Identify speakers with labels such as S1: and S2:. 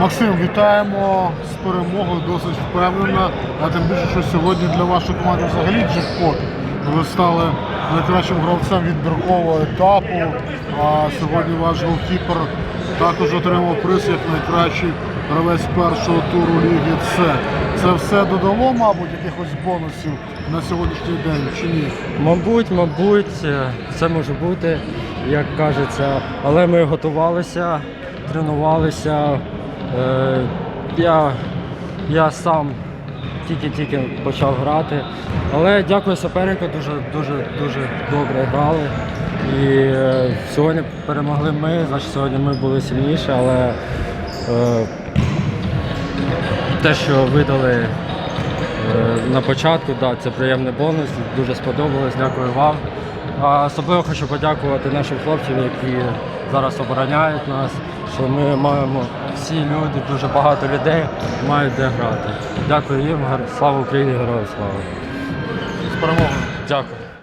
S1: Максим, вітаємо з перемогою, досить впевнено. А тим більше, що сьогодні для вашої команди взагалі джекпот. Ви стали найкращим гравцем відбіркового етапу. А сьогодні ваш голкіпер також отримав приз як найкращий гравець першого туру Ліги С. Це все додало, мабуть, якихось бонусів на сьогоднішній день чи ні?
S2: Мабуть, мабуть, е, це може бути, як кажеться, але ми готувалися, тренувалися. Е, Я, я сам тільки-тільки почав грати. Але дякую супернику, дуже, дуже, дуже добре грали. І е, сьогодні перемогли ми, значить сьогодні ми були сильніші, але е, те, що видали е, на початку, да, це приємний бонус, дуже сподобалось, дякую вам. А особливо хочу подякувати нашим хлопцям, які зараз обороняють нас, що ми маємо всі люди, дуже багато людей мають де грати. Дякую їм, слава Україні, героям слава.
S1: З перемогою.
S2: Дякую.